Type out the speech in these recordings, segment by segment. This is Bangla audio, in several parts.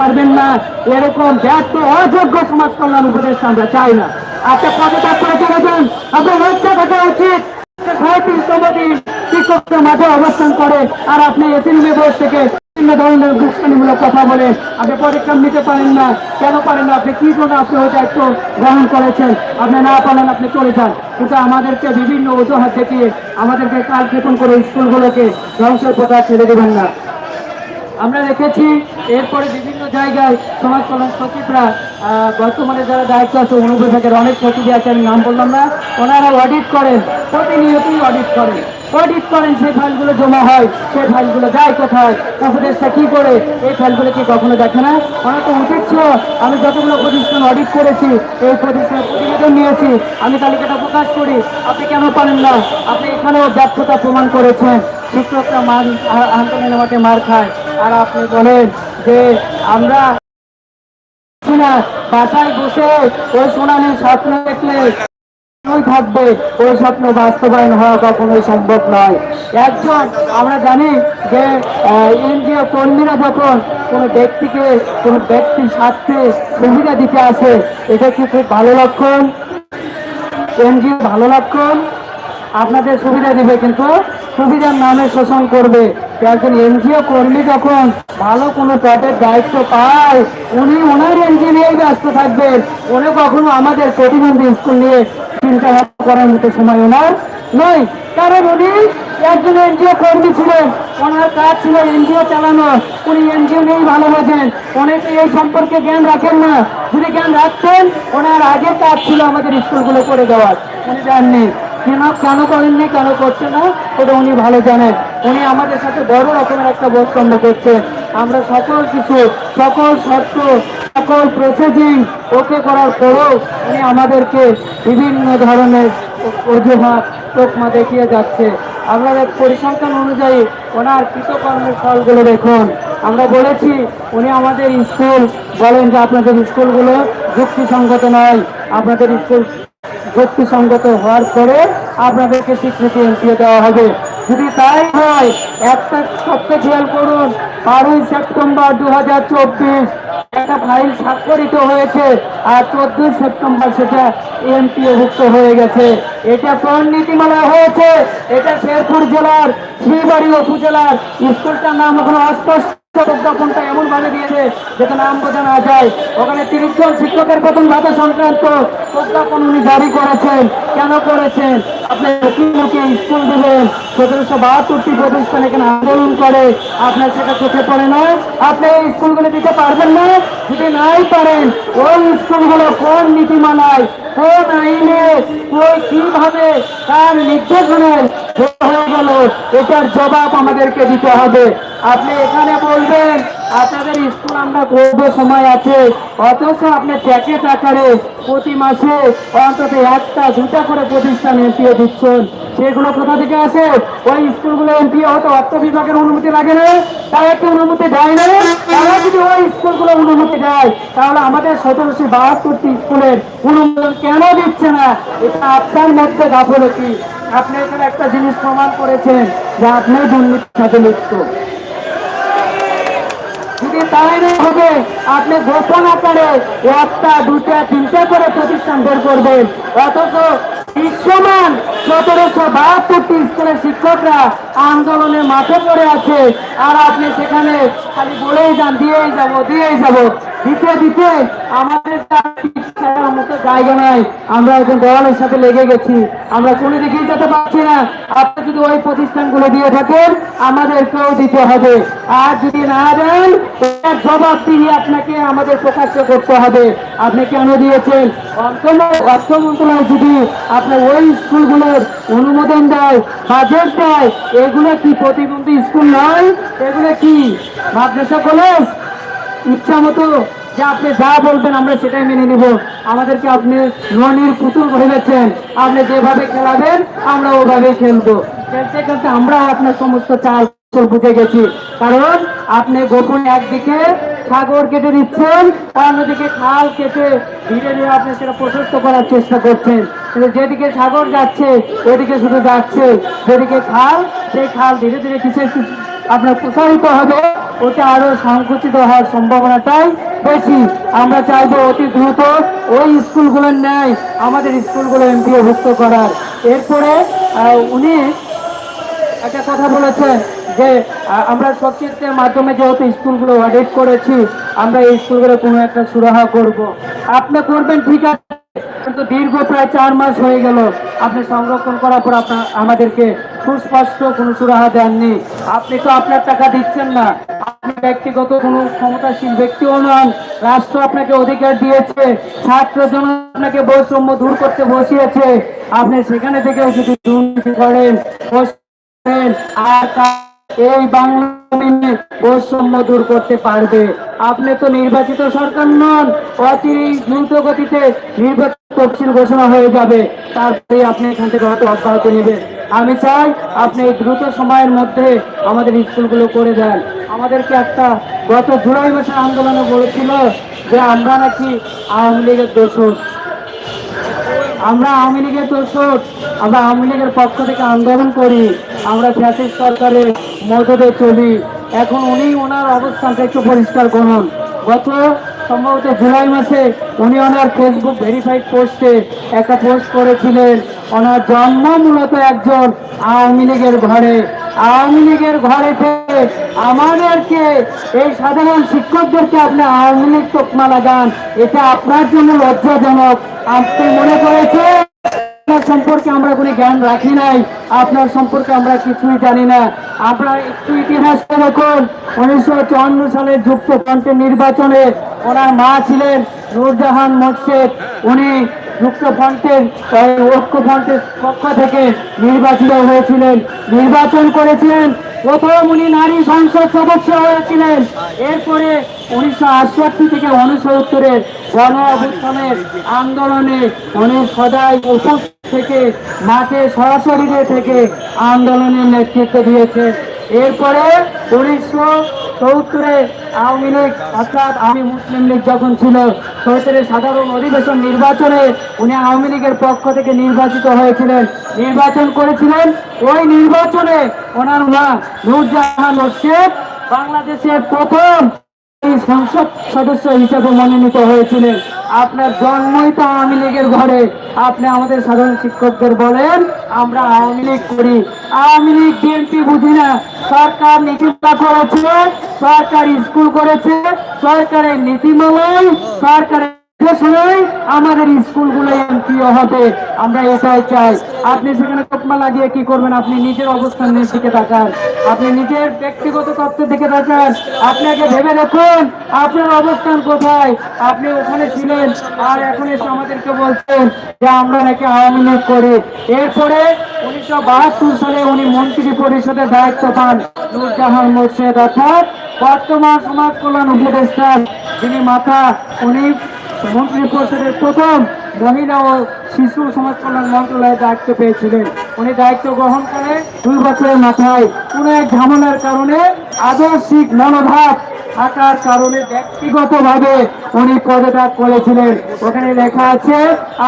পারবেন না। এরকম ব্যর্থ, অযোগ্য সমাজ কল্যাণ উপদেষ্টা আমরা চাই না। পদত্যাগ করে চলে যান। আপনার লজ্জা থাকা উচিত। শিক্ষকদের মাঠে অবস্থান করে। আর আপনি এতিমে বয়স থেকে বিভিন্ন ধরনের দুষ্কানিমূলক কথা বলে আপনি পরীক্ষা নিতে পারেন না। কেন পারেন না? আপনি কি জন্য আপনি ওই দায়িত্ব গ্রহণ করেছেন? আপনি না পারেন, আপনি চলে যান। কিন্তু আমাদেরকে বিভিন্ন অজুহাত দেখিয়ে আমাদেরকে কাল ক্ষেপণ করে স্কুলগুলোকে ধ্বংসের পথে ছেড়ে দেবেন না। আমরা দেখেছি এরপরে বিভিন্ন জায়গায় সমাজ কল্যাণ সচিবরা বর্তমানে যারা দায়িত্ব আছে অনুবিভাগের অনেক সচিবই আছে আমি নাম বললাম না, ওনারা অডিট করেন, প্রতিনিয়তই অডিট করেন। অডিট করেন সেই ফাইলগুলো জমা হয়, সেই ফাইলগুলো যায় কোথায় উপদেশটা কী করে, এই ফাইলগুলো কি কখনো দেখে না? ওনার তো উচিত ছিল আমি যতগুলো প্রতিষ্ঠান অডিট করেছি, এই প্রতিষ্ঠানের প্রতিবেদন নিয়েছি, আমি তালিকাটা প্রকাশ করি, আপনি কেন পারেন না? আপনি এখানেও ব্যর্থতা প্রমাণ করেছেন। শিক্ষকরা মার, আ- আন্দোলনে মার খায়। আর আপনি বলেন যে আমরা বাসায় বসে ওই শুনানির স্বপ্ন দেখলে থাকবে? ওই স্বপ্ন বাস্তবায়ন হওয়া কখনোই সম্ভব নয়। একজন, আমরা জানি যে এনজিও কর্মীরা যখন কোনো ব্যক্তিকে, কোনো ব্যক্তির স্বার্থে সুবিধা দিতে আসে, এটা কি খুব ভালো লক্ষণ? এনজিও ভালো লক্ষণ? আপনাদের সুবিধা দিবে কিন্তু সুবিধার নামে শোষণ করবে। একজন এনজিও কর্মী যখন ভালো কোনো পদের দায়িত্ব পায়, উনি ওনার এনজিও নিয়েই ব্যস্ত থাকবেন। উনি কখনো আমাদের প্রতিবন্ধী স্কুল নিয়ে চিন্তা ভাবনা করার মতো সময় ওনার নয়। কারণ উনি একজন এনজিও কর্মী ছিলেন, ওনার কাজ ছিল এনজিও চালানো। উনি এনজিও নিয়েই ভালো বোঝেন। অনেকে এই সম্পর্কে জ্ঞান রাখেন না। যদি জ্ঞান রাখতেন, ওনার আগের কাজ ছিল আমাদের স্কুলগুলো করে দেওয়ার। উনি জাননি। কেন কেন করেননি, কেন করছে না, ওটা উনি ভালো জানেন। উনি আমাদের সাথে বড় রকমের একটা বৈষম্য করছেন আমরা সকল কিছু সকল শর্ত, সকল প্রসেসিং ওকে করার পরেও উনি আমাদেরকে বিভিন্ন ধরনের অজুহাত তোকমা দেখিয়ে যাচ্ছে। এক পরিসংখ্যান অনুযায়ী ওনার কৃতকর্মের ফলগুলো দেখুন। আমরা বলেছি, উনি আমাদের স্কুল, বলেন যে আপনাদের স্কুলগুলো যুক্তিসঙ্গত নয়, আপনাদের স্কুল যুক্তিসঙ্গত হওয়ার পরে আপনাদেরকে স্বীকৃতি এনপিও দেওয়া হবে। যদি তাই হয়, একটা সপ্তাহ খেয়াল করুন, বারোই সেপ্টেম্বর দু হাজার চব্বিশ একটা ফাইল স্বাক্ষরিত হয়েছে আর চোদ্দই সেপ্টেম্বর সেটা এমপিও ভুক্ত হয়ে গেছে। এটা কোন নীতিমালা হয়েছে? এটা শেরপুর জেলার, শ্রীবাড়ি উপজেলার। স্কুলটার নাম এখন অস্পষ্ট প্রজ্ঞাপনটা এমন ভাবে দিয়েছে যাতে নাম বোঝা না যায়। ওখানে তিরিশ জন শিক্ষকের বেতন ভাতা সংক্রান্ত প্রজ্ঞাপন উনি জারি করেছেন। কেন করেছেন? আপনি স্কুল দেবেন। সতেরোশো বাহাত্তরটি প্রতিষ্ঠান এখানে আন্দোলন করে। আপনার সেটা চোখে পড়ে না। আপনি এই স্কুলগুলো দিতে পারবেন না? যদি নাই পারেন, ওই স্কুলগুলো কোন নীতিমালায়, কোন আইনে, ওই কীভাবে তার নির্দেশনায় হয়ে গেল, এটার জবাব আমাদেরকে দিতে হবে। আপনি এখানে বলবেন, আপনাদের স্কুল আমরা করব সময় আছে, অথচ আপনি প্যাকেট আকারে প্রতি মাসে অন্তত একটা, দুটা করে প্রতিষ্ঠান এমপিও দিচ্ছেন। সেগুলো কোথা থেকে আসে? ওই স্কুলগুলো এমপিও হয়তো অর্থ বিভাগের অনুমতি লাগে না তারা একটু অনুমতি দেয় না। তারা যদি ওই স্কুলগুলো অনুমতি দেয়, তাহলে আমাদের সতেরোশো বাহাত্তরটি স্কুলের অনুমোদন কেন দিচ্ছে না? এটা আপনার মধ্যে গাফলতি। আপনি এখানে একটা জিনিস প্রমাণ করেছেন যে আপনি দুর্নীতির সাথে লিপ্ত। যদি তাই না হবে আপনি গোপন আকারে একটা, দুটা, তিনটা করে প্রতিষ্ঠান বের করবেন। অথচ বিশ্বমান সতেরোশো বাহাত্তরটি স্কুলের শিক্ষকরা আন্দোলনের মাঠে পড়ে আছে। আর আপনি সেখানে খালি বলেই যান, দিয়েই যাব দিয়েই যাব। দিতে দিতে আমাদের মতো জায়গা নাই। আমরা সাথে লেগে গেছি। আমরা দিকেই যেতে পারছি না। আপনি যদি ওই প্রতিষ্ঠানগুলো দিয়ে থাকেন, আমাদেরকেও দিতে হবে। আর যদি না জবাব আপনাকে আমাদের প্রকাশ্য করতে হবে। আপনি কেন দিয়েছেন? অর্থ মন্ত্রণালয় যদি আপনার ওই স্কুলগুলোর অনুমোদন দেয় বাজেট দেয়, এগুলো কি প্রতিবন্ধী স্কুল নয়? এগুলো কি কলেজ ইচ্ছা মতো যে আপনি যা বলবেন আমরা সেটাই মেনে নিব। আমাদেরকে আপনি ননির পুতুল ভেবেছেন আপনি যেভাবে খেলাবেন, আমরা ওভাবেই খেলব। খেলতে খেলতে আমরা আপনার সমস্ত চাল বুঝে গেছি। কারণ আপনি গোপনে একদিকে সাগর কেটে দিচ্ছেন অন্যদিকে খাল কেটে ধীরে ধীরে আপনি সেটা প্রশস্ত করার চেষ্টা করছেন। কিন্তু যেদিকে সাগর যাচ্ছে, ওদিকে শুধু যাচ্ছে। যেদিকে খাল, সেই খাল ধীরে ধীরে কিসে আপনার প্রসারিত হবে। ওটা আরও সংকুচিত হওয়ার সম্ভাবনাটাই বেশি। আমরা চাইব অতি দ্রুত ওই স্কুলগুলোর ন্যায় আমাদের স্কুলগুলো এমপিওভুক্ত করার। এরপরে উনি একটা কথা বলেছেন যে আমরা সবচেয়ে মাধ্যমে যেহেতু স্কুলগুলো অডিট করেছি, আমরা এই স্কুলগুলো কোনো একটা সুরাহা করব। আপনি করবেন, ঠিক আছে। কিন্তু দীর্ঘ প্রায় চার মাস হয়ে গেল। আপনি সংরক্ষণ করার পর আপনার, আমাদেরকে সুস্পষ্ট কোনো সুরাহা দেননি। আপনি তো আপনার টাকা দিচ্ছেন না। আপনি ব্যক্তিগত কোনো ক্ষমতাশীল ব্যক্তিও নন। রাষ্ট্র আপনাকে অধিকার দিয়েছে। ছাত্র জন আপনাকে বৈষম্য দূর করতে বসিয়েছে। আপনি সেখানে থেকেও যদি দুর্নীতি করেন আর এই বাংলা বৈষম্য দূর করতে পারবে। আপনি তো নির্বাচিত সরকার নন, অতি দ্রুত গতিতে নির্বাচন তফসিল ঘোষণা হয়ে যাবে। তারপরে আপনি এখান থেকে হয়তো অব্যাহত নেবেন। আমি চাই আপনি দ্রুত সময়ের মধ্যে আমাদের স্কুলগুলো করে দেন। আমাদেরকে একটা গত জুলাই মাসের আন্দোলনে বলেছিল যে আমরা নাকি আওয়ামী লীগের দোষক আমরা আওয়ামী লীগের দোষর, আমরা আওয়ামী লীগের পক্ষ থেকে আন্দোলন করি, আমরা ফ্যাসিস্ট সরকারের মদতে চলি। এখন উনি ওনার অবস্থানটা একটু পরিষ্কার করুন। গত সম্ভবত জুলাই মাসে উনি ওনার ফেসবুক ভেরিফাইড পোস্টে একটা পোস্ট করেছিলেন। ওনার জন্ম মূলত একজন আওয়ামী লীগের ঘরে। আওয়ামী লীগের ঘরে আমাদেরকে, এই সাধারণ শিক্ষকদেরকে আপনি আওয়ামী লীগ তোকমা লাগান এটা আপনার জন্য লজ্জাজনক। আপনি মনে করেছেন? আপনার সম্পর্কে আমরা কোনো জ্ঞান রাখি নাই, আপনার সম্পর্কে আমরা কিছুই জানি না। আমরা একটু ইতিহাস দেখুন উনিশশো চুয়ান্ন সালে যুক্ত ফ্রন্টের নির্বাচনে ওনার মা ছিলেন নূরজাহান মোর্শেদ। উনি যুক্ত ফ্রন্টের এই ঐক্য ফ্রন্টের পক্ষ থেকে নির্বাচিত হয়েছিলেন, নির্বাচন করেছিলেন প্রথম উনি নারী সংসদ সদস্য হয়েছিলেন। এরপরে উনিশশো আটষট্টি থেকে উনসত্তরের গণ অভ্যুত্থানের আন্দোলনে উনি সদাই উপস্থিত থেকে, মাঠে সরাসরি থেকে আন্দোলনের নেতৃত্ব দিয়েছেন। এরপরে উনিশশো চৌত্তরে আওয়ামী লীগ, অর্থাৎ আমি মুসলিম লীগ যখন ছিল, চৌত্তরের সাধারণ অধিবেশন নির্বাচনে উনি আওয়ামী লীগের পক্ষ থেকে নির্বাচিত হয়েছিলেন। নির্বাচন করেছিলেন। ওই নির্বাচনে ওনার মা নূরজাহান হোসেন বাংলাদেশের প্রথম সংসদ সদস্য হিসেবে মনোনীত হয়েছিলেন। আপনার জন্মই তো আওয়ামী লীগের ঘরে। আপনি আমাদের সাধারণ শিক্ষকদের বলেন, আমরা আওয়ামী লীগ করি। আওয়ামী লীগ, বিএনপি বুঝি না। সরকার নীতিমালা করেছে, সরকার স্কুল করেছে, সরকারের নীতিমালায় সরকারের আমাদেরকে বলছেন যে আমরা নাকি আওয়ামী লীগ করি। এরপরে উনিশশো বাহাত্তর সালে উনি মন্ত্রী পরিষদের দায়িত্ব পান বর্তমান সমাজ কল্যাণ উপদেষ্টা যিনি মাথা, উনি মন্ত্রী পরিষদের প্রথম মহিলা ও শিশু সমাজ কল্যাণ মন্ত্রণালয়ের দায়িত্ব পেয়েছিলেন। উনি দায়িত্ব গ্রহণ করে দুই বছরের মাথায় কোন এক ঝামেলার কারণে আদর্শিক মনোভাব থাকার কারণে ব্যক্তিগতভাবে উনি পদত্যাগ করেছিলেন। ওখানে লেখা আছে,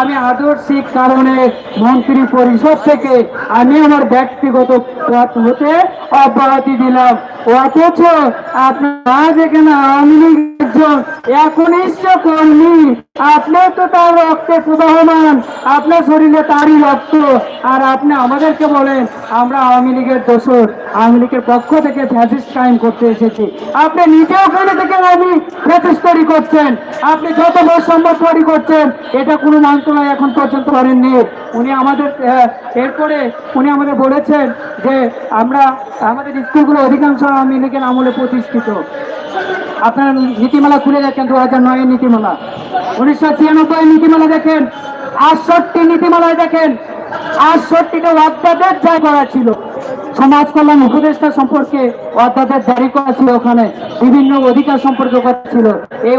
আমি আদর্শিক কারণে মন্ত্রী পরিষদ থেকে আমি আমার ব্যক্তিগত পদ হতে অব্যাহতি দিলাম। অথচ আপনার এখানে আওয়ামী লীগ একজন। একনিষ্ঠ কর্মী আপনি তো তার রক্তে প্রবাহমান। আপনার শরীরে তারই রক্ত। আর আপনি আমাদেরকে বলেন, আমরা আওয়ামী লীগের দোষর। আওয়ামী লীগের পক্ষ থেকে ফ্যাসিস্ট টাইম করতে এসেছি। আপনি নিজে ওখানে থেকে আমি ফ্যাসিস্ট তৈরি করছেন? আপনি যত বৈষম্য তৈরি করছেন, এটা কোনো মন্ত্রণালয় এখন পর্যন্ত করেননি। উনি আমাদের এরপরে উনি আমাদের বলেছেন যে আমরা, আমাদের স্কুলগুলো অধিকাংশ আওয়ামী লীগের আমলে প্রতিষ্ঠিত। আপনার নীতিমালা খুলে দেখেন দু হাজার নয়ের নীতিমালা। উনিশশো ছিয়ানব্বই নীতিমালা দেখেন আটষট্টি নীতিমালায় দেখেন করা ছিল। সমাজ কল্যাণ উপদেষ্টা সম্পর্কে জারি করা ছিল ওখানে। বিভিন্ন অধিকার সম্পর্কে ছিল। এই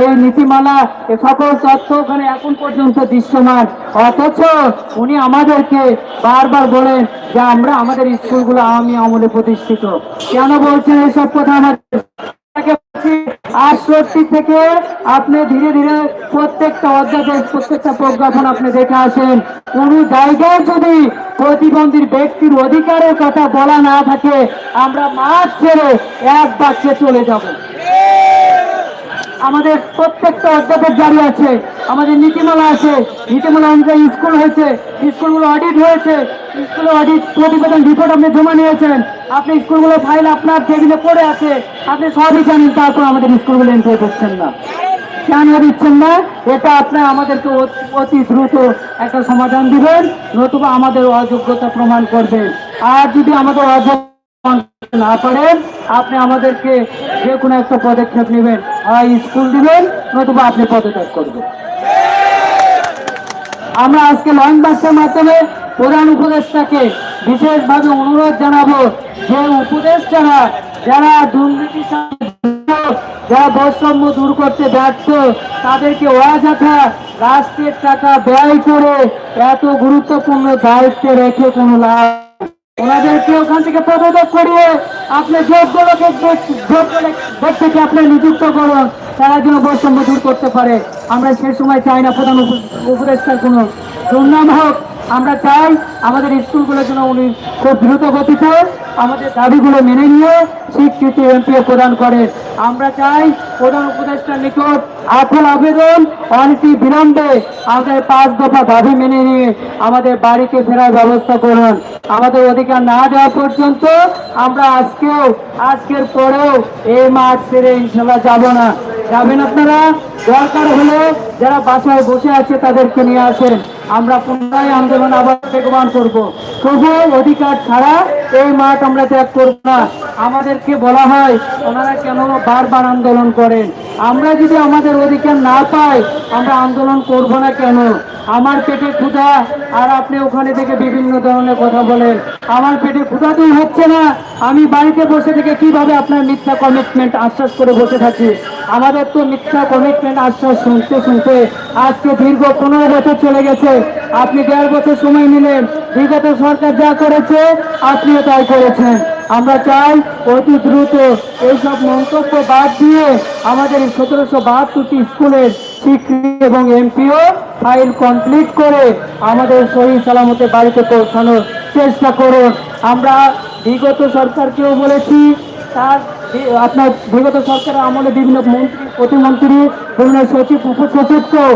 এই নীতিমালা, এ সকল তথ্য ওখানে এখন পর্যন্ত দৃশ্যমান। অথচ উনি আমাদেরকে বারবার বলেন যে আমরা আমাদের স্কুলগুলো আওয়ামী আমলে প্রতিষ্ঠিত। কেন বলছেন এইসব কথা আমাদের আটষট্টি থেকে আপনি ধীরে ধীরে প্রত্যেকটা অধ্যাদেশ, প্রত্যেকটা প্রজ্ঞাপন আপনি দেখে আসেন। কোন জায়গায় যদি প্রতিবন্ধীর ব্যক্তির অধিকারের কথা বলা না থাকে, আমরা মাঠ ছেড়ে এক বাক্যে চলে যাব। আমাদের প্রত্যেকটা অধ্যাপক জারি আছে, আমাদের নীতিমালা আছে, নীতিমালা অনুযায়ী স্কুল হয়েছে, স্কুলগুলো অডিট হয়েছে, স্কুলের অডিট প্রতিবেদন রিপোর্ট আপনি জমা নিয়েছেন, আপনি স্কুলগুলো ফাইল আপনার টেবিলে পড়ে আছে, আপনি সবই জানেন, তারপর আমাদের স্কুলগুলো এন্ট্রি করছেন না। কেন দিচ্ছেন না, এটা আপনার আমাদেরকে অতি দ্রুত একটা সমাধান দিবেন, নতুবা আমাদের অযোগ্যতা প্রমাণ করবেন। আর যদি আমাদের অযোগ্য না পারেন, আপনি আমাদেরকে যে কোনো একটা পদক্ষেপ নেবেন হয় স্কুল দিবেন, নতুবা আপনি পদত্যাগ করবেন। আমরা আজকে লং বাসের মাধ্যমে প্রধান উপদেষ্টাকে বিশেষভাবে অনুরোধ জানাব, যে উপদেষ্টারা যারা দুর্নীতির সাথে যারা বৈষম্য দূর করতে ব্যর্থ, তাদেরকে অযথা রাষ্ট্রের টাকা ব্যয় করে এত গুরুত্বপূর্ণ দায়িত্বে রেখে কোনো লাভ ওনাদেরকে ওখান থেকে পদত্যাগ করিয়ে আপনি যোগ্যলোকে ভোট থেকে আপনি নিযুক্ত করুন? তারা যেন বৈষম্য দূর করতে পারে। আমরা সে সময় চাই না প্রধান উপ- উপদেষ্টার কোনো দুর্নাম হোক। আমরা চাই আমাদের স্কুলগুলো যেন উনি খুব দ্রুত গতিতে আমাদের দাবিগুলো মেনে নিয়ে স্বীকৃতি এমপি প্রদান করেন আমরা চাই প্রধান উপদেষ্টার নিকট আকুল আবেদন, অনতি বিলম্বে আমাদের পাঁচ দফা দাবি মেনে নিয়ে আমাদের বাড়িতে ফেরার ব্যবস্থা করুন। আমাদের অধিকার না দেওয়া পর্যন্ত আমরা আজকেও, আজকের পরেও এই মাঠ ছেড়ে ইনশাল্লাহ যাব না। যাবেন আপনারা? দরকার হলে যারা বাসায় বসে আছে তাদেরকে নিয়ে আসেন। আমরা পুনরায় আন্দোলন আবার বেগবান করব। তবুও অধিকার ছাড়া এই মাঠ আমরা ত্যাগ করব না। আমাদেরকে বলা হয়, ওনারা কেন বারবার আন্দোলন করেন? আমরা যদি আমাদের অধিকার না পাই, আমরা আন্দোলন করব না কেন? আমার পেটে ক্ষুধা, আর আপনি ওখানে থেকে বিভিন্ন ধরনের কথা বলেন। আমার পেটে ক্ষুধাতেই হচ্ছে না। আমি বাড়িতে বসে থেকে কীভাবে আপনার মিথ্যা কমিটমেন্ট আশ্বাস করে বসে থাকি? আমাদের তো মিথ্যা কমিটমেন্ট আশ্বাস শুনতে শুনতে আজকে দীর্ঘ পনেরো বছর চলে গেছে। আপনি দেড় বছর সময় নিলেন। বিগত সরকার যা করেছে, আপনিও তাই করেছেন। আমরা চাই অতি দ্রুত এইসব মন্তব্য বাদ দিয়ে আমাদের সতেরোশো বাহাত্তরটি স্কুলের স্বীকৃতি এবং এমপিও ফাইল কমপ্লিট করে আমাদের সহি সালামতে বাড়িতে পৌঁছানোর চেষ্টা করুন। আমরা বিগত সরকারকেও বলেছি, তার আপনার বিগত সরকারের আমলে বিভিন্ন মন্ত্রী, প্রতিমন্ত্রী বিভিন্ন সচিব উপসচিবকেও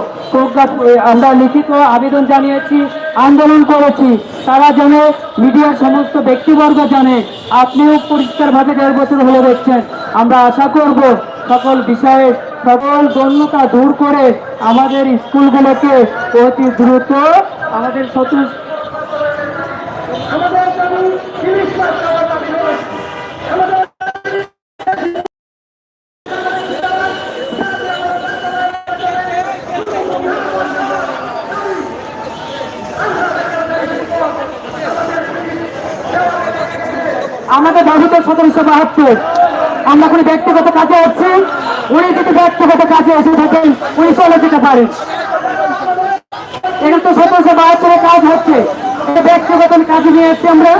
আমরা লিখিত আবেদন জানিয়েছি, আন্দোলন করেছি। তারা জানে মিডিয়ার সমস্ত ব্যক্তিবর্গ জানে, আপনিও পরিষ্কারভাবে দেড় বছর হলে দেখছেন। আমরা আশা করব সকল বিষয়ে সকল গণ্যতা দূর করে আমাদের স্কুলগুলোকে অতি দ্রুত আমাদের শত্রু আমাদের দাবি তো সতেরোশো বাহাত্তর। আমরা কোনো ব্যক্তিগত কাজে আসছি। উনি যদি ব্যক্তিগত কাজে এসে থাকেন, উনি চলে যেতে পারেন। এখানে তো সতেরোশো বাহাত্তরের কাজ হচ্ছে। ব্যক্তিগত কাজে নিয়ে এসছি আমরা।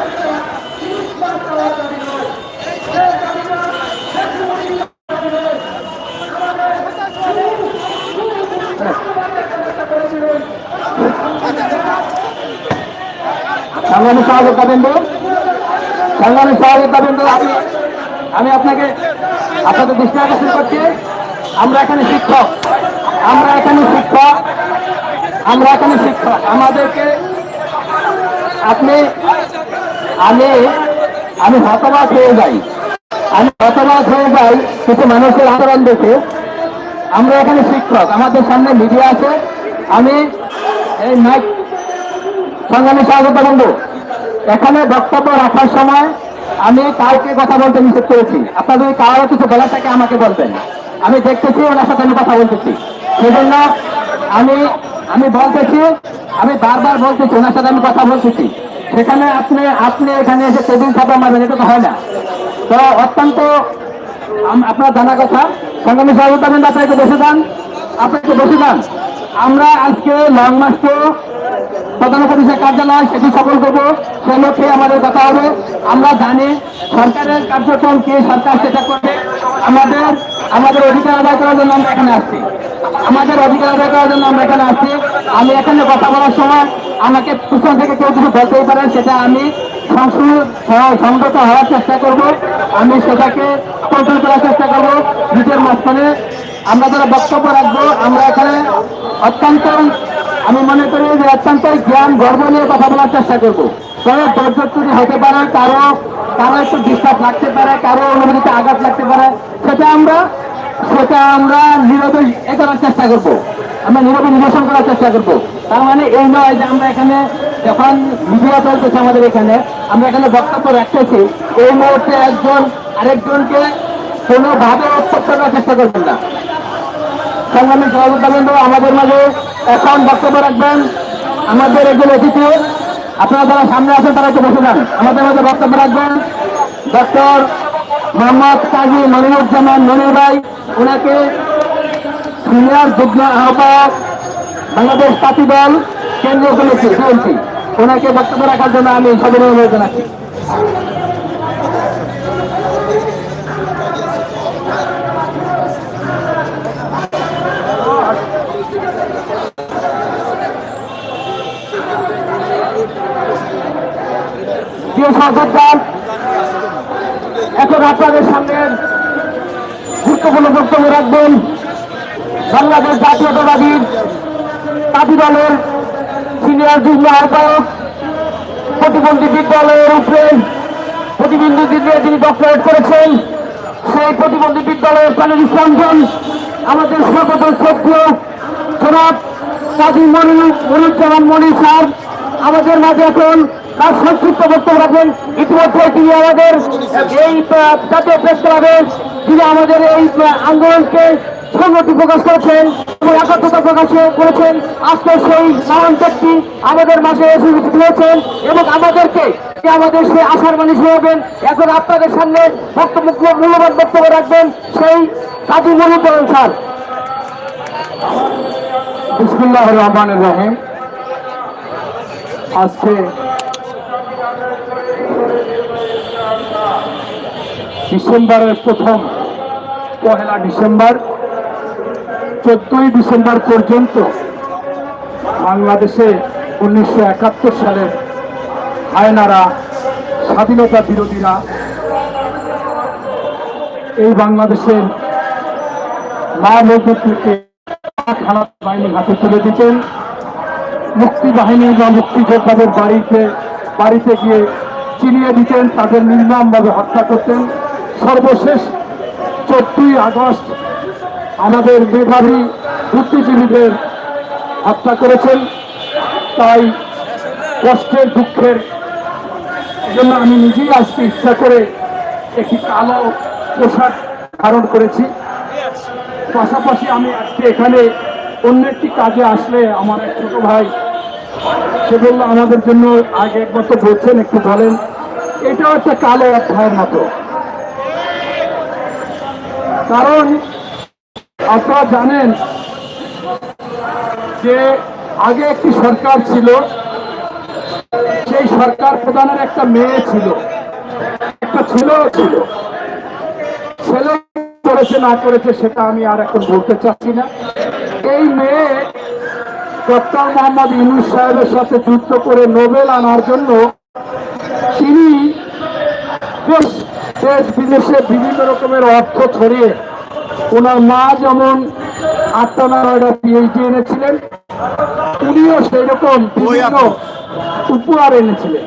সংগ্রামী সহযোগিতা বিন্দু সংগ্রামী সহযোগিতা বিন্দু আমি আমি আপনাকে, আপনাদের দৃষ্টি আকর্ষণ করছি। আমরা এখানে শিক্ষক। আমরা এখানে শিক্ষক। আমরা এখানে শিক্ষক। আমাদেরকে আপনি, আমি আমি হতবাক হয়ে যাই। আমি হতবাক হয়ে যাই, কিছু মানুষের আচরণ দেখে। আমরা এখানে শিক্ষক। আমাদের সামনে মিডিয়া আছে। আমি এই মাইক সংগ্রামী স্বাগত বন্ধু এখানে বক্তব্য রাখার সময় আমি কাউকে কথা বলতে নিষেধ করেছি। আপনার যদি কারও কিছু বলার থাকে আমাকে বলবেন। আমি দেখতেছি, ওনার সাথে আমি কথা বলতেছি। সেজন্য আমি আমি বলতেছি, আমি বারবার বলতেছি, ওনার সাথে আমি কথা বলতেছি। সেখানে আপনি আপনি এখানে এসে টেবিল ছাপা মারবেন, এটা তো হয় না। তো অত্যন্ত আপনার জানা কথা। সংগ্রামী স্বাগত বন্ধু আপনাকে বসে যান। আপনাকে বসে যান। আমরা আজকে লং মার্চ প্রধান উপদেশের কার্যালয়, সেটি সফল করব। সে লক্ষ্যে আমাদের কথা হবে। আমরা জানি সরকারের কার্যক্রম কি, সরকার সেটা করবে। আমাদের আমাদের অধিকার আদায় করার জন্য আমরা এখানে আসছি। আমাদের অধিকার আদায় করার জন্য আমরা এখানে আসছি। আমি এখানে কথা বলার সময় আমাকে পিছন থেকে কেউ কিছু বলতেই পারেন সেটা আমি সংগত হওয়ার চেষ্টা করব। আমি সেটাকে কন্ট্রোল করার চেষ্টা করব। নিজের মাঝখানে আমরা যারা বক্তব্য রাখব, আমরা এখানে অত্যন্ত আমি মনে করি যে অত্যন্ত জ্ঞান, গর্ব নিয়ে কথা বলার চেষ্টা করব। তবে দর্শক যদি হতে পারে, কারও কারও একটু ডিস্টার্ব লাগতে পারে, কারও অনুভূতিতে আঘাত লাগতে পারে। সেটা আমরা সেটা আমরা নীরবে এ করার চেষ্টা করব। আমরা নীরবে নিরসন করার চেষ্টা করব। তার মানে এই নয় যে আমরা এখানে যখন মিডিয়া চলতেছে আমাদের এখানে, আমরা এখানে বক্তব্য রাখতেছি, এই মুহূর্তে একজন আরেকজনকে কোনোভাবে উৎপত্ত করার চেষ্টা করবেন না। সংগ্রামী সহযোগিতাবৃন্দ আমাদের মাঝে এখন বক্তব্য রাখবেন আমাদের একজন অতিথি। আপনারা যারা সামনে আছেন, তারা একটু বসে যান। আমাদের মাঝে বক্তব্য রাখবেন। ডক্টর মোহাম্মদ কাজী মনিরুজ্জামান মনির ভাই ওনাকে সিনিয়র যুগ্ম আহ্বায়ক, বাংলাদেশ পার্টি দল কেন্দ্রীয় কমিটি ওনাকে বক্তব্য রাখার জন্য আমি সদর অনুরোধ জানাচ্ছি প্রিয় সহযোগিতা এখন আপনাদের সামনে গুরুত্বপূর্ণ বক্তব্য রাখবেন। বাংলাদেশ জাতীয়তাবাদী পার্টি দলের সিনিয়র যুগ্ম আহ্বায়ক, প্রতিবন্ধী বিদ্যালয়ের উপরে প্রতিবন্ধী দিয়ে তিনি ডক্টরেট করেছেন, সেই প্রতিবন্ধী বিদ্যালয়ের প্যানেল ইসলামজন আমাদের স্বাগত শ্রদ্ধেয় জনাব কাজী মনি মনিরুজ্জামান মনি স্যার। আমাদের মাঝে এখন তার সংক্ষিপ্ত ইতিমধ্যে তিনি আমাদের এই জাতীয় প্রেস ক্লাবে তিনি আমাদের এই আন্দোলনকে সংগতি প্রকাশ করেছেন প্রকাশ করেছেন। সেই নানান ব্যক্তি আমাদের মাঝে এসে এবং আমাদেরকে আমাদের সেই আশার মানুষ হবেন এখন আপনাদের সামনে বক্তব্য, মূল্যবান বক্তব্য রাখবেন সেই কাজী মনিরুজ্জামান স্যার। বিসমুল্লাহ রহমান রহিম। আজকে ডিসেম্বরের প্রথম পহেলা ডিসেম্বর, চোদ্দই ডিসেম্বর পর্যন্ত বাংলাদেশে উনিশশো একাত্তর সালের আয়নারা, স্বাধীনতা বিরোধীরা এই বাংলাদেশের মা খারাপ বাহিনী হাতে তুলে দিতেন। মুক্তি বাহিনী বা মুক্তিযোদ্ধাদের বাড়িতে বাড়িতে গিয়ে চিনিয়ে দিতেন তাদের নির্মমভাবে হত্যা করতেন। সর্বশেষ চোদ্দই আগস্ট আমাদের মেধাবী বুদ্ধিজীবীদের হত্যা করেছেন। তাই কষ্টের, দুঃখের জন্য আমি নিজেই আজকে ইচ্ছা করে একটি কালো পোশাক ধারণ করেছি। পাশাপাশি আমি আজকে এখানে অন্য একটি কাজে আসলে আমার এক ছোট ভাই, সে বলল, আমাদের জন্য আগে একবার বলছেন, একটু বলেন। এটাও একটা কালো এক অধ্যায়ের মতো। কারণ আপনারা জানেন যে আগে একটি সরকার ছিল, সেই সরকার প্রধানের একটা মেয়ে ছিল, একটা ছেলেও ছিল। ছেলে করেছে, না করেছে সেটা আমি আর এখন বলতে চাচ্ছি না। এই মেয়ে ডক্টর মোহাম্মদ ইউনুস সাহেবের সাথে যুদ্ধ করে নোবেল আনার জন্য তিনি দেশ দেশ বিদেশে বিভিন্ন রকমের অর্থ ছড়িয়ে ওনার মা যেমন আটটা নয়টা পিএইচডি এনেছিলেন উনিও সেই রকম বিভিন্ন উপহার এনেছিলেন।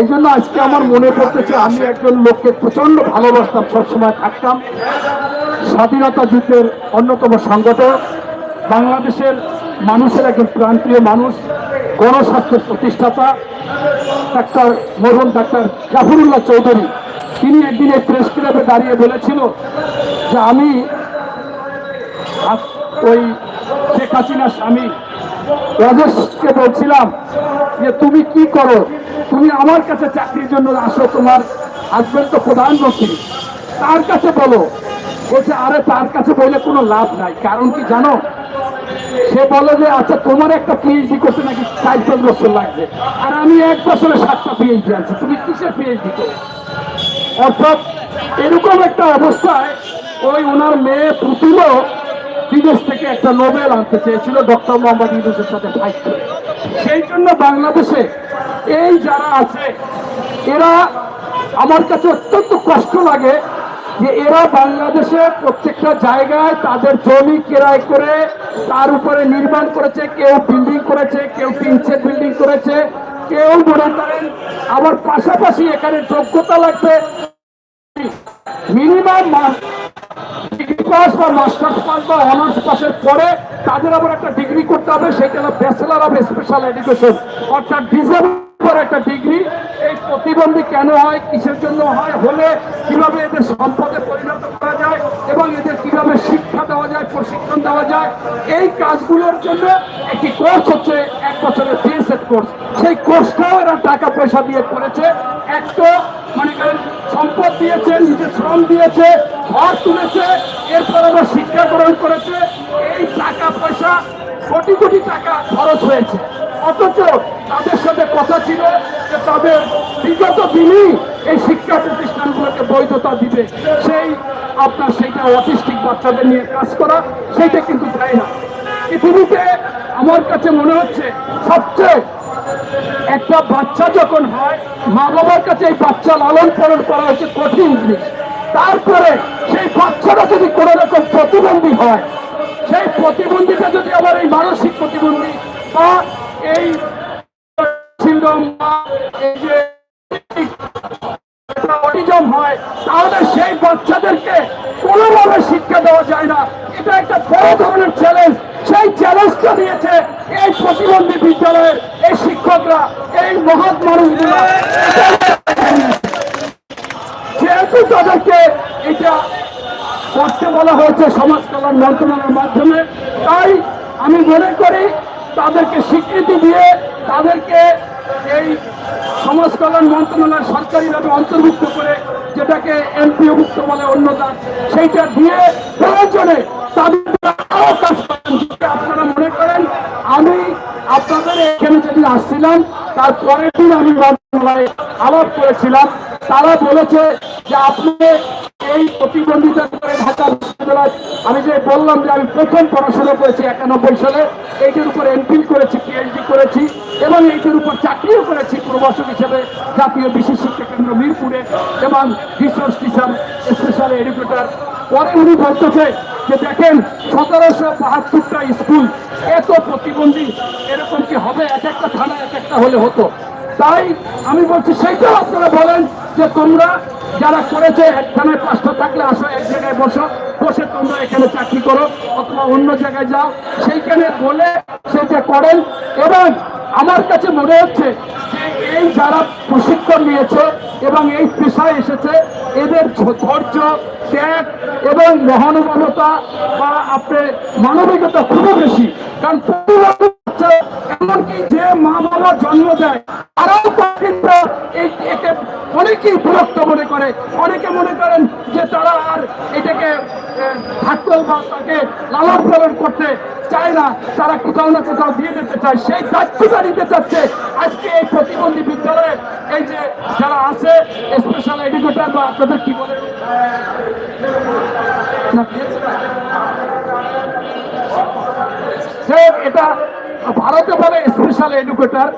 এই জন্য আজকে আমার মনে পড়তেছে আমি একজন লোককে প্রচণ্ড ভালোবাসতাম সবসময় থাকতাম। স্বাধীনতা যুদ্ধের অন্যতম সংগঠক বাংলাদেশের মানুষের একজন প্রান্তীয় মানুষ গণস্বাস্থ্যের প্রতিষ্ঠাতা ডাক্তার মরহুম ডাক্তার জাফরুল্লাহ চৌধুরী। তিনি একদিন এই প্রেস ক্লাবে দাঁড়িয়ে বলেছিল যে আমি ওই শেখ হাসিনার স্বামী রাজেশকে বলছিলাম যে তুমি কি করো? তুমি আমার কাছে চাকরির জন্য আসো, তোমার হাজবেন্ড তো প্রধানমন্ত্রী। তার কাছে বলো। বলছে, আরে তার কাছে বললে কোনো লাভ নাই। কারণ কি জানো? সে বলে যে আচ্ছা তোমার একটা পিএইচডি করতে নাকি চার পাঁচ বছর লাগবে। আর আমি এক বছরে সাতটা পিএইচডি আছি তুমি কিসের পিএইচডি করো? অর্থাৎ এরকম একটা অবস্থায় ওই ওনার মেয়ে পুতুলও বিদেশ থেকে একটা নোবেল আনতে চেয়েছিল ডক্টর মোহাম্মদ ইউনুসের সাথে ফাইট করে। সেই জন্য বাংলাদেশে এই যারা আছে, এরা আমার কাছে অত্যন্ত কষ্ট লাগে যে এরা বাংলাদেশে প্রত্যেকটা জায়গায় তাদের জমি কেরায় করে, তার উপরে নির্মাণ করেছে, কেউ বিল্ডিং করেছে, কেউ তিনছে বিল্ডিং করেছে। কেউ মনে করেন আমার পাশাপাশি এখানে যোগ্যতা লাগবে। মিনিমাম ডিগ্রি পাস বা মাস্টার্স পাস বা অনার্স পাসের পরে তাদের আবার একটা ডিগ্রি করতে হবে সেটা ব্যাচেলার অফ স্পেশাল এডুকেশন অর্থাৎ ডিসেম্বর একটা ডিগ্রি। এই প্রতিবন্ধী কেন হয়, কিসের জন্য হয়, হলে কীভাবে এদের সম্পদে পরিণত করা যায় এবং এদের কীভাবে শিক্ষা দেওয়া যায়, প্রশিক্ষণ দেওয়া যায়, এই কাজগুলোর জন্য একটি কোর্স হচ্ছে, এক বছরের বিএসএড কোর্স সেই কোর্সটাও এরা টাকা পয়সা দিয়ে করেছে। এক তো মনে করেন সম্পদ দিয়েছে, নিজের শ্রম দিয়েছে, ঘর তুলেছে, এরপর আবার শিক্ষা গ্রহণ করেছে। এই টাকা পয়সা কোটি কোটি টাকা খরচ হয়েছে। অথচ ছিল যে তাদের বিগত দিনই এই শিক্ষা প্রতিষ্ঠানগুলোকে বৈধতা দিবে। সেই আপনার সেইটা অটিস্টিক বাচ্চাদের নিয়ে কাজ করা, সেইটা কিন্তু না। পৃথিবীতে আমার কাছে মনে হচ্ছে সবচেয়ে একটা বাচ্চা যখন হয় মা বাবার কাছে এই বাচ্চা লালন পালন করা হচ্ছে কঠিন জিনিস। তারপরে সেই বাচ্চাটা যদি কোনো রকম প্রতিবন্ধী হয়, সেই প্রতিবন্ধীটা যদি এই মানসিক প্রতিবন্ধী বা এই সিন্ড্রোম বা এই যে কোনোভাবে শিক্ষা দেওয়া যায় না। এটা একটা বড় ধরনের চ্যালেঞ্জ সেই চ্যালেঞ্জটা দিয়েছে এই প্রতিবন্ধী বিদ্যালয়ের এই শিক্ষকরা, এই যেহেতু তাদেরকে এটা করতে বলা হয়েছে সমাজ কল্যাণ মাধ্যমে, তাই আমি মনে করি তাদেরকে স্বীকৃতি দিয়ে তাদেরকে এই সমাজ কল্যাণ মন্ত্রণালয় সরকারিভাবে অন্তর্ভুক্ত করে যেটাকে এমপিওভুক্ত বলে অন্যতা সেইটা দিয়ে প্রয়োজনে আপনারা মনে করেন? আমি আপনাদের এখানে যেদিন আসছিলাম, তার পরের দিন আমি আলাপ করেছিলাম। তারা বলেছে যে আপনি এই প্রতিবন্ধিতা করে ঢাকা বিশ্ববিদ্যালয় আমি যে বললাম যে আমি প্রথম পড়াশোনা করেছি একানব্বই সালে, এইটির উপর এমফিল করেছি পিএইচডি করেছি, এবং এইটির উপর চাকরিও করেছি প্রভাষক হিসেবে জাতীয় বিশেষ শিক্ষা কেন্দ্র মিরপুরে, এবং রিসোর্স টিচার, স্পেশাল এডুকেটর। পরে উনি বলতেছে যে দেখেন সতেরোশো বাহাত্তরটা স্কুল এত প্রতিবন্ধী, এরকম কি হবে? এক একটা থানা এক একটা হলে হতো। তাই আমি বলছি সেইটাও আপনারা বলেন যে তোমরা যারা করেছে, এক থানায় পাঁচটা থাকলে আসো, এক জায়গায় বসো, বসে তোমরা এখানে চাকরি করো, অথবা অন্য জায়গায় যাও। সেইখানে বলে সেটা করেন। এবং আমার কাছে মনে হচ্ছে এই যারা প্রশিক্ষণ নিয়েছে এবং এই পেশায় এসেছে, এদের ধৈর্য, ত্যাগ এবং মহানুভবতা বা আপনার মানবিকতা খুবই বেশি। কারণ এমনকি যে মা বাবা জন্ম দেয়, তারাও কিন্তু একে অনেকেই বিরক্ত মনে করে। অনেকে মনে করেন যে তারা আর এটাকে থাকতেও বা তাকে লালন পালন করতে চায় না। তারা কোথাও না কোথাও দিয়ে দিতে চায়। সেই দায়িত্বটা নিতে চাচ্ছে। আজকে এই প্রতিবন্ধী বিদ্যালয়ে এই যে যারা আছে স্পেশাল বা আপনাদের কি বলে? এটা ভারতে বলে স্পেশাল এডুকেটর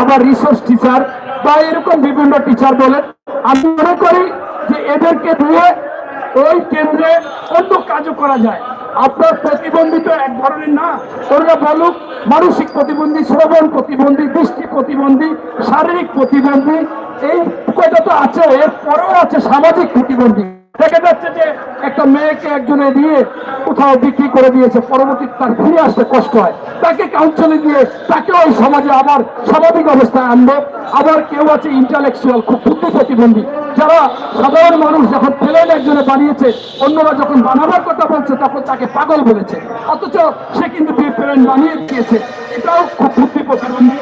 আবার রিসোর্স টিচার বা এরকম বিভিন্ন টিচার বলে। আমি মনে করি যে এদেরকে দিয়ে ওই কেন্দ্রে অন্য কাজও করা যায়। আপনার প্রতিবন্ধী তো এক ধরনের না। ওরা বলুক মানসিক প্রতিবন্ধী, শ্রবণ প্রতিবন্ধী, দৃষ্টি প্রতিবন্ধী, শারীরিক প্রতিবন্ধী, এই কথা তো আছে এর পরেও আছে সামাজিক প্রতিবন্ধী। দেখা যাচ্ছে যে একটা মেয়েকে একজনে দিয়ে কোথাও বিক্রি করে দিয়েছে পরবর্তী তার ফিরে আসতে কষ্ট হয়। তাকে কাউন্সিলিং দিয়ে তাকে ওই সমাজে আবার স্বাভাবিক অবস্থায় আনব। আবার কেউ আছে ইন্টালেকচুয়াল খুব বুদ্ধি প্রতিবন্ধী। যারা সাধারণ মানুষ যখন প্লেন একজনে বানিয়েছে, অন্যরা যখন বানাবার কথা বলছে, তখন তাকে পাগল বলেছে। অথচ সে কিন্তু প্লেন বানিয়ে দিয়েছে। এটাও খুব বুদ্ধি প্রতিবন্ধী।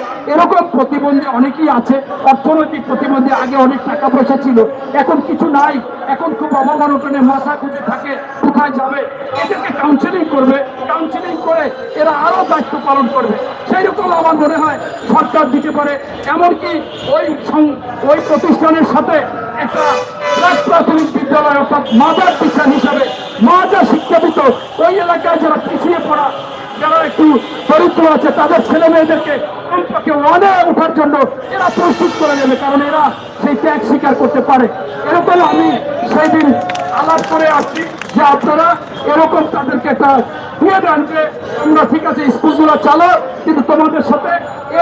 প্রতিবন্ধী অনেকেই আছে, অর্থনৈতিক প্রতিবন্ধী, আগে অনেক টাকা পয়সা ছিল, এখন কিছু নাই, এখন খুব অভাব অনটনে মাথা খুঁজে থাকে, কোথায় যাবে, এদেরকে কাউন্সিলিং করবে কাউন্সিলিং করে এরা আরও দায়িত্ব পালন করবে। সেই রকম আমার মনে হয় সরকার দিতে পারে, এমনকি ওই ওই প্রতিষ্ঠানের সাথে একটা প্রাথমিক বিদ্যালয় অর্থাৎ মাদার টিচার হিসাবে শিক্ষা দিত ওই এলাকায় যারা পিছিয়ে পড়া একটু দরিদ্র আছে তাদের ছেলে মেয়েদেরকে ওঠার জন্য এরা প্রস্তুত করে দেবে কারণ এরা সেই ত্যাগ স্বীকার করতে পারে। এরকম আমি সেই দিন আলাপ করে আসছি যে আপনারা এরকম তাদেরকে একটা দিয়ে দেন যে, তোমরা ঠিক আছে, স্কুলগুলো চালো, কিন্তু তোমাদের সাথে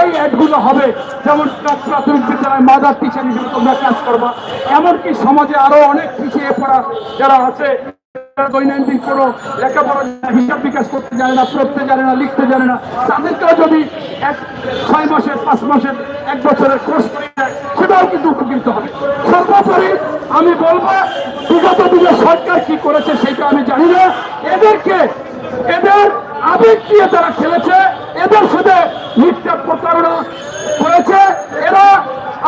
এই অ্যাডগুলো হবে। যেমন প্রা- প্রাথমিক বিদ্যালয় মাদার টিচার হিসেবে তোমরা কাজ করবা। এমনকি সমাজে আরও অনেক পিছিয়ে পড়া যারা আছে দৈনন্দিন কোনো লেখাপড়া হিসাব বিকাশ করতে জানে না, পড়তে জানে না, লিখতে জানে না। তাদেরকেও যদি এক, ছয় মাসের পাঁচ মাসের এক বছরের কোর্স করে দেয়, সেটাও কিন্তু উপকৃত হবে। সর্বোপরি আমি বলব, বিগত দিনে সরকার কি করেছে সেটা আমি জানি না। এদেরকে, এদের আবেগ দিয়ে তারা খেলেছে, এদের সাথে মিথ্যা প্রতারণা করেছে। এরা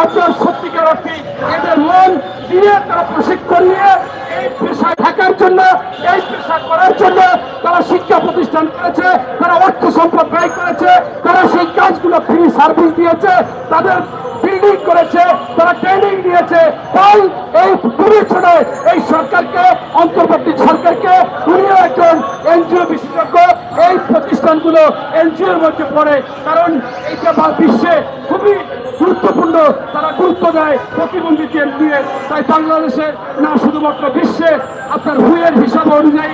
আপনার সত্যিকার অর্থে এদের মন দিয়ে তারা প্রশিক্ষণ নিয়ে এই পেশায় থাকার জন্য, এই পেশা করার জন্য তারা শিক্ষা প্রতিষ্ঠান করেছে, তারা অর্থ সম্পদ ব্যয় করেছে, তারা সেই কাজগুলো ফ্রি সার্ভিস দিয়েছে, তাদের বিল্ডিং করেছে, তারা ট্রেনিং দিয়েছে। তাই এই বিবেচনায় এই সরকারকে, অন্তর্বর্তী সরকারকে উনিও একজন এনজিও বিশেষজ্ঞ এই প্রতিষ্ঠানগুলো এনজিওর মধ্যে পড়ে। কারণ এইটা বিশ্বে খুবই গুরুত্বপূর্ণ তারা গুরুত্ব দেয় প্রতিবন্ধী নিয়ে তাই বাংলাদেশে না শুধুমাত্র বিশ্বে, আপনার হুয়ের হিসাব অনুযায়ী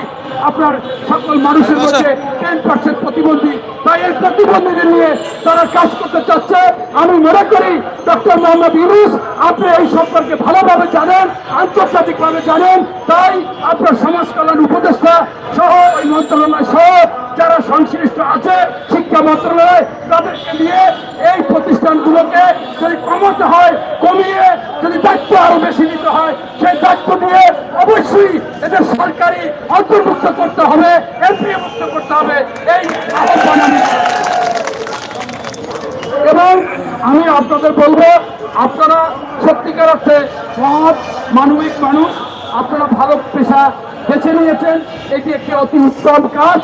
আপনার সকল মানুষের মধ্যে টেন পার্সেন্ট প্রতিবন্ধী তাই এই প্রতিবন্ধীদের নিয়ে তারা কাজ করতে চাচ্ছে। আমি মনে করি ডক্টর মোহাম্মদ ইউনুস আপনি এই সম্পর্কে ভালোভাবে জানেন আন্তর্জাতিকভাবে জানেন। তাই আপনার সমাজ কল্যাণ উপদেষ্টা সহ ওই মন্ত্রণালয় সহ যারা সংশ্লিষ্ট আছে শিক্ষা মন্ত্রণালয় তাদেরকে নিয়ে এই প্রতিষ্ঠানগুলোকে যদি কমাতে হয় কমিয়ে যদি দায়িত্ব আরও বেশি নিতে হয় সেই দায়িত্ব নিয়ে অবশ্যই এদের সরকারি অন্তর্ভুক্ত করতে হবে এমপিএ মুক্ত করতে হবে, এই আহ্বান আমি এবং আমি আপনাদের বলব, আপনারা সত্যিকার অর্থে সৎ মানবিক মানুষ, আপনারা ভালো পেশা বেছে নিয়েছেন, এটি একটি অতি উত্তম কাজ,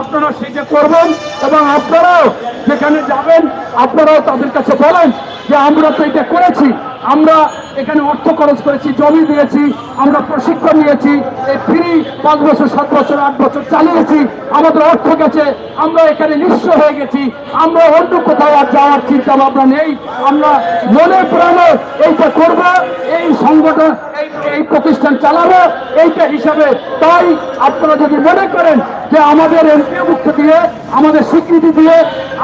আপনারা সেটা করবেন এবং আপনারাও যেখানে যাবেন, আপনারাও তাদের কাছে বলেন যে আমরা তো এটা করেছি, আমরা এখানে অর্থ খরচ করেছি, জমি দিয়েছি, আমরা প্রশিক্ষণ নিয়েছি, এই ফ্রি পাঁচ বছর, সাত বছর, আট বছর চালিয়েছি, আমাদের অর্থ গেছে, আমরা এখানে নিঃস্ব হয়ে গেছি, আমরা অন্য কোথাও আর যাওয়ার চিন্তা ভাবনা নেই, আমরা মনে প্রাণে এইটা করব, এই সংগঠন এই প্রতিষ্ঠান চালাবো, এইটা হিসাবে তাই আপনারা যদি মনে করেন যে আমাদের এমপিও মুক্ত দিয়ে, আমাদের স্বীকৃতি দিয়ে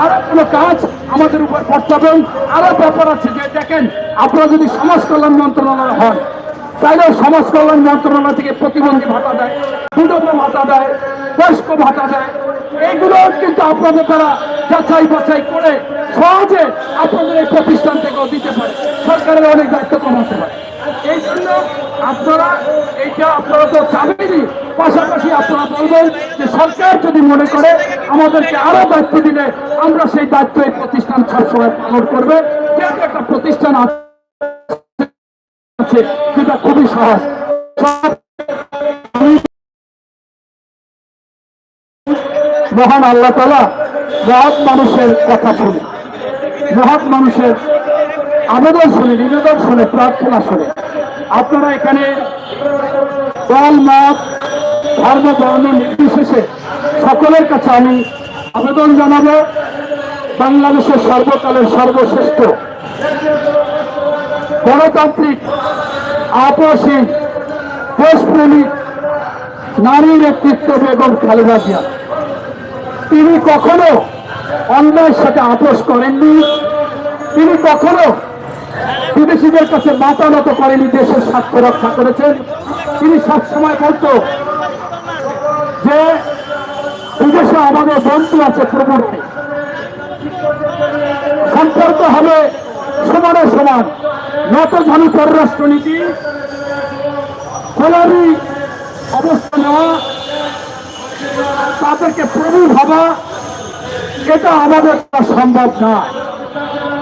আরও কোনো কাজ আমাদের উপর করতে হবে। আরও ব্যাপার আছে যে, দেখেন, আপনারা যদি সমাজ কল্যাণ মন্ত্রণালয় হন তাহলে সমাজ কল্যাণ মন্ত্রণালয় থেকে প্রতিবন্ধী ভাতা দেয় বিধব ভাতা দেয়, বয়স্ক ভাতা দেয়। এইগুলো কিন্তু আপনাদের তারা যাচাই বাছাই করে সহজে আপনাদের এই প্রতিষ্ঠান থেকেও দিতে পারে। সরকারের অনেক দায়িত্ব কমাতে পারে। এই জন্য আপনারা এইটা আপনারা তো চাবেনই। পাশাপাশি আপনারা বলবেন যে সরকার যদি মনে করে আমাদেরকে আরও দায়িত্ব দিলে আমরা সেই দায়িত্ব এই প্রতিষ্ঠান সবসময় পালন করবে। যেহেতু একটা প্রতিষ্ঠান আছে খুবই মহান আল্লাহ তালা মহৎ মানুষের কথা শুনে, মহৎ মানুষের আবেদন শুনে, নিবেদন শুনে, প্রার্থনা শুনে। আপনারা এখানে দল মত, ধর্ম, বর্ণ, নির্বিশেষে সকলের কাছে আমি আবেদন জানাব, বাংলাদেশের সর্বকালের সর্বশ্রেষ্ঠ গণতান্ত্রিক আপসীন দেশপ্রেমিক নারী নেতৃত্ব বেগম খালেদা জিয়া। তিনি কখনো অন্যায়ের সাথে আপোষ করেননি। তিনি কখনো বিদেশিদের কাছে মাথা করেনি দেশের স্বার্থ রক্ষা করেছেন। তিনি সবসময় বলতো যে, বিদেশে আমাদের বন্ধু আছে প্রবণে সম্পর্ক হবে সমানে সমান। নত ঝানু পররাষ্ট্রনীতি গোলামি অবস্থা নেওয়া, তাদেরকে প্রভু ভাবা এটা আমাদের সম্ভব না।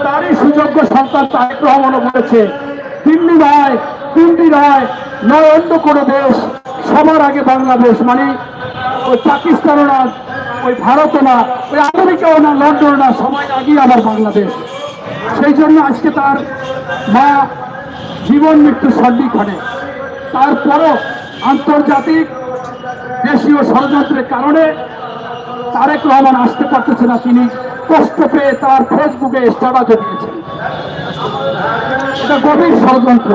তারই সুযোগ্য সন্তান তারেক রহমানও বলেছে, দিল্লি নয় দিল্লি নয় নয় অন্য কোনো দেশ, সবার আগে বাংলাদেশ। মানে ওই পাকিস্তানও না, ওই ভারতও না, ওই আমেরিকাও না লন্ডন না সময় আগেই আমার বাংলাদেশ। সেই জন্য আজকে তার মা জীবন, মৃত্যু সন্ধিক্ষণে তারপরও আন্তর্জাতিক দেশীয় ষড়যন্ত্রের কারণে তারেক রহমান আসতে পারতেছে না। তিনি কষ্ট পেয়ে তার ফেসবুকে স্ট্যাটাসে দিয়েছেন এটা গভীর ষড়যন্ত্র।